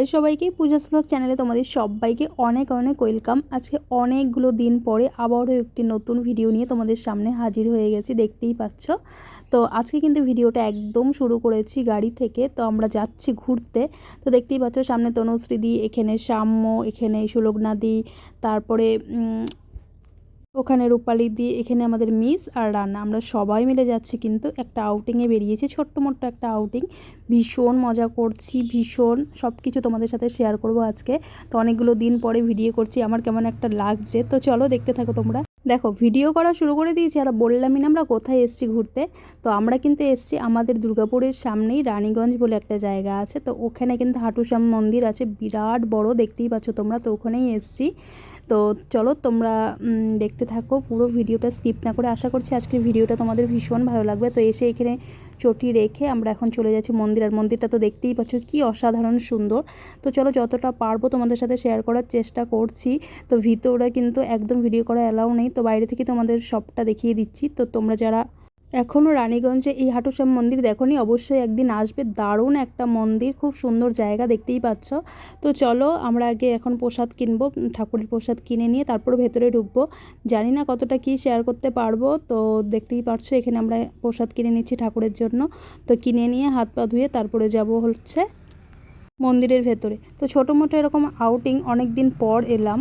High সবাইকে Puja's blog চ্যানেলে তোমাদের সবাইকে অনেক অনেক ওয়েলকাম। আজকে অনেকগুলো দিন পরে আবারও একটি নতুন ভিডিও নিয়ে তোমাদের সামনে হাজির হয়ে গেছি, দেখতেই পাচ্ছ। তো আজকে কিন্তু ভিডিওটা একদম শুরু করেছি গাড়ি থেকে, তো আমরা যাচ্ছি ঘুরতে। তো দেখতেই পাচ্ছ সামনে তনুশ্রীদি এখানে সাম্য এখানে সুলগ্নাদি তারপরে ওখানে রূপালি দিয়ে এখানে আমাদের মিস আর রান্না আমরা সবাই মিলে যাচ্ছি কিন্তু একটা আউটিংয়ে বেরিয়েছি, ছোট্ট মোট্ট একটা আউটিং ভীষণ মজা করছি, ভীষণ। সব কিছু তোমাদের সাথে শেয়ার করব আজকে। তো অনেকগুলো দিন পরে ভিডিও করছি, আমার কেমন একটা লাগছে। তো চলো দেখতে থাকো তোমরা। দেখো ভিডিও করা শুরু করে দিয়েছি, আর বললামই না আমরা কোথায় এসছি ঘুরতে। তো আমরা কিন্তু এসছি আমাদের দুর্গাপুরের সামনেই রানীগঞ্জ বলে একটা জায়গা আছে। তো ওখানে কিন্তু হাটুশ্যাম মন্দির আছে, বিরাট বড়, দেখতেই পাচ্ছ তোমরা। তো ওখানেই এসছি। তো চলো তোমরা দেখতে থাকো পুরো ভিডিওটা স্কিপ না করে। আশা করছি আজকের ভিডিওটা তোমাদের ভীষণ ভালো লাগবে। তো এসে এখানে চটি রেখে আমরা এখন চলে যাচ্ছি মন্দির। আর মন্দিরটা তো দেখতেই পাচ্ছ কি অসাধারণ সুন্দর। তো চলো যতটা পারব তোমাদের সাথে শেয়ার করার চেষ্টা করছি। তো ভিতরে কিন্তু একদম ভিডিও করা অ্যালাউ নেই। তো বাইরে থেকে তোমাদের সবটা দেখিয়ে দিচ্ছি। তো তোমরা যারা এখনও রানীগঞ্জে এই হাটুশ্যাম মন্দির দেখোনি। অবশ্যই একদিন আসবে। দারুণ একটা মন্দির, খুব সুন্দর জায়গা দেখতেই পাচ্ছ। তো চলো, আমরা আগে এখন প্রসাদ কিনবো, ঠাকুরের প্রসাদ কিনে নিয়ে তারপর ভেতরে ঢুকবো। জানি না কতটা কি শেয়ার করতে পারব। তো দেখতেই পারছ এখানে আমরা প্রসাদ কিনে নিচ্ছি ঠাকুরের জন্য। তো কিনে নিয়ে হাত পা ধুয়ে তারপরে যাব হচ্ছে মন্দিরের ভেতরে। তো ছোটো মোটো এরকম আউটিং অনেক দিন পর এলাম।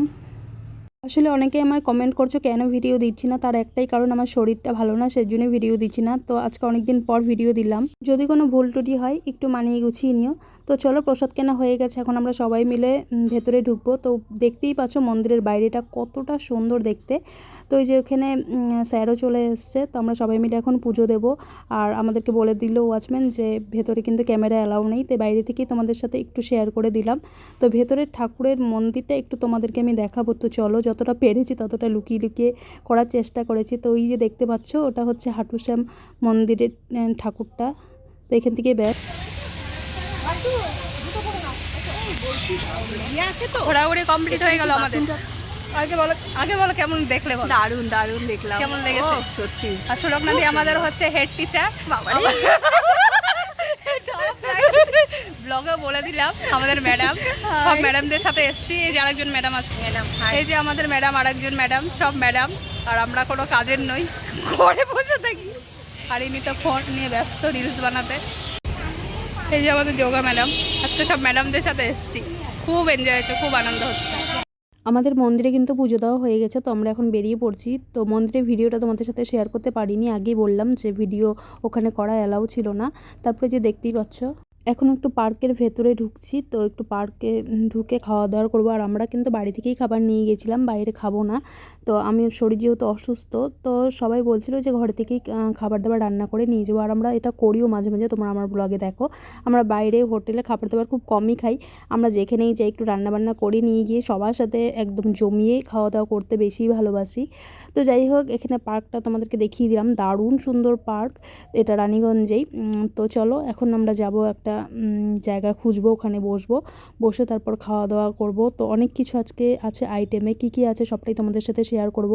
আসলে অনেকে আমার কমেন্ট করছ, কেন ভিডিও দিচ্ছি না? তার একটাই কারণ আমার শরীরটা ভালো না সেই জন্য ভিডিও দিচ্ছি না। তো আজকে অনেকদিন পর ভিডিও দিলাম। যদি কোনো ভুল টুটি হয়, একটু মানিয়ে গুছিয়ে নিও। তো চলো প্রসাদ কেনা হয়ে গেছে, এখন আমরা সবাই মিলে ভেতরে ঢুকবো। তো দেখতেই পাচ্ছ মন্দিরের বাইরেটা কতটা সুন্দর দেখতে। তো ওই যে ওখানে স্যারও চলে এসছে, তো আমরা সবাই মিলে এখন পুজো দেব। আর আমাদেরকে বলে দিল ওয়াচম্যান যে, ভেতরে কিন্তু ক্যামেরা অ্যালাউ নেই, তো বাইরে থেকেই তোমাদের সাথে একটু শেয়ার করে দিলাম। তো ভেতরের ঠাকুরের মন্দিরটা একটু তোমাদেরকে আমি দেখাবো। তো চলো, যতটা পেরেছি ততটা লুকিয়ে লুকিয়ে করার চেষ্টা করেছি। তো ওই যে দেখতে পাচ্ছ, ওটা হচ্ছে হাটুশ্যাম মন্দিরের ঠাকুরটা। তো এখান থেকে ব্যাগ ঘোরাঘুরি কমপ্লিট হয়ে গেল আমাদের। আগে বলো আগে বলো কেমন দেখলে বলো। দারুণ দারুণ দেখলাম। কেমন লেগেছে? ও, সত্যি। আর আমাদের হচ্ছে হেড টিচার বাবা ব্লগে বলে দিলাম আমাদের ম্যাডাম সব ম্যাডামদের সাথে এসছি। এই যে আরেকজন ম্যাডাম আছে। ম্যাডাম এই যে আমাদের ম্যাডাম আরেকজন ম্যাডাম সব ম্যাডাম আর আমরা কোনো কাজের নই। ঘরে বসে থাকি। আর ইনি তো ফোন নিয়ে ব্যস্ত রিলস বানাতে। এই যে আমাদের যোগা ম্যাডাম, আজকে সব ম্যাডামদের সাথে এসেছি। খুব এনজয় হচ্ছে খুব আনন্দ হচ্ছে। আমাদের মন্দিরে কিন্তু পুজো দেওয়া হয়ে গেছে, তো আমরা এখন বেরিয়ে পড়ছি। তো মন্দিরের ভিডিওটা তোমাদের সাথে শেয়ার করতে পারিনি, আগেই বললাম যে ভিডিও ওখানে করা অ্যালাউ ছিল না। তারপরে যে দেখতেই পাচ্ছ। এখন একটু পার্কের ভেতরে ঢুকছি, তো একটু পার্কে ঢুকে খাওয়া দাওয়া করব। আর আমরা কিন্তু বাড়ি থেকেই খাবার নিয়ে গেছিলাম, বাইরে খাব না। তো আমি, শরীর যেহেতু অসুস্থ, তো সবাই বলছিল যে ঘর থেকেই খাবার দাবার রান্না করে নিয়ে যাব। আর আমরা এটা করিও মাঝে মাঝে, তোমরা আমার ব্লগে দেখো। আমরা বাইরে হোটেলে খাবার দাবার খুব কমই খাই। আমরা যেখানেই যাই একটু রান্নাবান্না করে নিয়ে গিয়ে সবার সাথে একদম জমিয়ে খাওয়া দাওয়া করতে বেশি ভালোবাসি। তো যাই হোক, এখানে পার্কটা তোমাদেরকে দেখিয়ে দিলাম। দারুণ সুন্দর পার্ক, এটা রানীগঞ্জেই। তো চলো, এখন আমরা যাব একটা জায়গা খুঁজবো, ওখানে বসবো, বসে তারপর খাওয়া দাওয়া করব। তো অনেক কিছু আজকে আছে আইটেমে কি কি আছে সবটাই তোমাদের সাথে শেয়ার করব।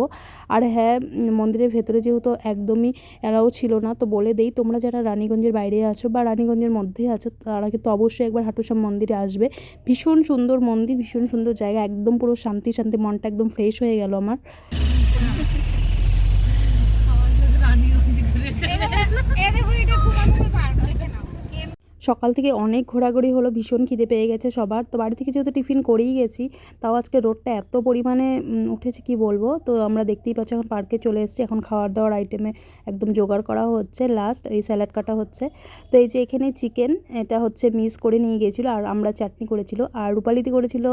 আর হ্যাঁ মন্দিরের ভেতরে যেহেতু একদমই অ্যালাউ ছিল না, তো বলে দেই, তোমরা যারা রানীগঞ্জের বাইরে আছো বা রানীগঞ্জের মধ্যে আছো, তারা কিন্তু অবশ্যই একবার হাটুশ্যাম মন্দিরে আসবে। ভীষণ সুন্দর মন্দির, ভীষণ সুন্দর জায়গা, একদম পুরো শান্তি শান্তি মনটা একদম ফ্রেশ হয়ে গেল আমার। সকাল থেকে অনেক ঘোরাঘুরি হলো, ভীষণ খিদে পেয়ে গেছে সবার। তো বাড়ি থেকে যেহেতু টিফিন করেই গেছি, তাও আজকে রোডটা এত পরিমাণে উঠেছে কি বলব? তো আমরা দেখতেই পাচ্ছি এখন পার্কে চলে এসেছি, এখন খাওয়ার দাওয়ার আইটেমে একদম জোগাড় করা হচ্ছে। লাস্ট এই স্যালাড কাটা হচ্ছে। তো এই যে এখানে চিকেন এটা হচ্ছে মিস করে নিয়ে গিয়েছিল, আর আমরা চাটনি করেছিল, আর রূপালিতে করেছিল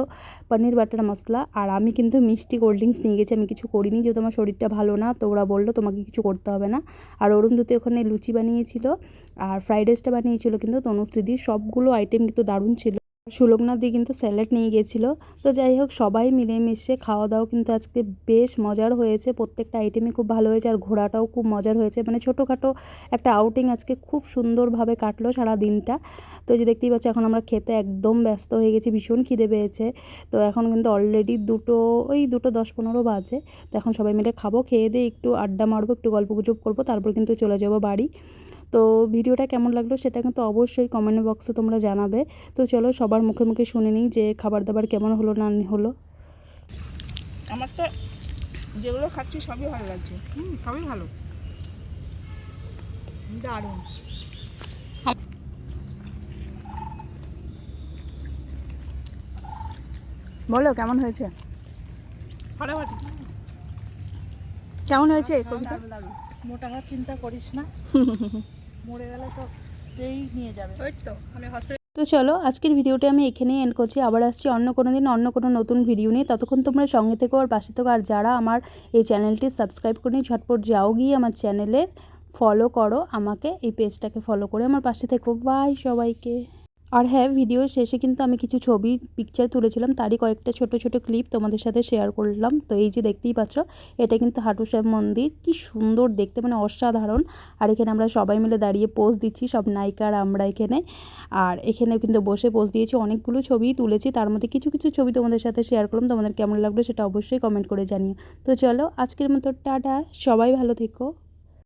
পনির বাটার মশলা, আর আমি কিন্তু মিষ্টি কোল্ড ড্রিঙ্কস নিয়ে গেছি, আমি কিছু করিনি, যেহেতু আমার শরীরটা ভালো না, তো ওরা বলল তোমাকে কিছু করতে হবে না। আর অরুণ দুতে ওখানে লুচি বানিয়েছিল, আর ফ্রাইড রাইসটা বানিয়েছিল কিন্তু তনুশ্রীদি সবগুলো আইটেম কিন্তু দারুণ ছিল। সুলগ্না দি কিন্তু স্যালাড নিয়ে গেছিল তো যাই হোক, সবাই মিলেমিশে খাওয়া দাওয়া কিন্তু আজকে বেশ মজার হয়েছে। প্রত্যেকটা আইটেমই খুব ভালো হয়েছে আর ঘোরাটাও খুব মজার হয়েছে। মানে ছোটোখাটো একটা আউটিং আজকে খুব সুন্দরভাবে কাটলো সারা দিনটা। তো যে দেখতেই পাচ্ছি, এখন আমরা খেতে একদম ব্যস্ত হয়ে গেছি, ভীষণ খিদে পেয়েছে। তো এখন কিন্তু অলরেডি দুটো, ওই দুটো দশ পনেরো বাজে। তো এখন সবাই মিলে খাব, খেয়ে দিয়ে একটু আড্ডা মারবো, একটু গল্প গুজব করব, তারপর কিন্তু চলে যাব বাড়ি। তো ভিডিওটা কেমন লাগল সেটা কিন্তু অবশ্যই কমেন্ট বক্সে তোমরা জানাবে। তো চলো সবার মুখে মুখে শুনে নিই যে খাবার দাবার কেমন হলো না হলো। আমার তো যেগুলো খাচ্ছি সবই ভালো লাগছে। হুম সবই ভালো। দারুণ। বলো কেমন হয়েছে? ফাটাফাটি কেমন হয়েছে কবিতা মোটা চিন্তা করিস না। মরে গেলে তো এই নিয়ে যাবে। ওই তো আমি হসপিটাল তো চলো আজকের ভিডিওটি আমি এখানেই এন্ড করছি। আবার আসছি অন্য কোনো দিন অন্য কোনো নতুন ভিডিও নিয়ে। ততক্ষণ তোমরা সঙ্গে থেকো আর পাশে থেকো। আর যারা আমার এই চ্যানেলটি সাবস্ক্রাইব করে নিই ঝটপট যাও গিয়ে আমার চ্যানেলে ফলো করো। আমাকে এই পেজটাকে ফলো করে আমার পাশে থেকো। বাই সবাইকে। আর হ্যাঁ ভিডিওর শেষে কিন্তু আমি কিছু ছবি পিকচার তুলেছিলাম। তারই কয়েকটা ছোট ছোট ক্লিপ তোমাদের সাথে শেয়ার করলাম। তো এই যে দেখতেই পাচ্ছ, এটা কিন্তু হাটুসাহেব মন্দির। কি সুন্দর দেখতে মানে অসাধারণ। আর এখানে আমরা সবাই মিলে দাঁড়িয়ে পোজ দিচ্ছি, সব নায়িকার আমরা এখানে। আর এখানে কিন্তু বসে পোজ দিয়েছি, অনেকগুলো ছবি তুলেছি। তার মধ্যে কিছু কিছু ছবি তোমাদের সাথে শেয়ার করলাম। তোমাদের কেমন লাগল সেটা অবশ্যই কমেন্ট করে জানিও। তো চলো, আজকের মতো টাটা। সবাই ভালো থেকো।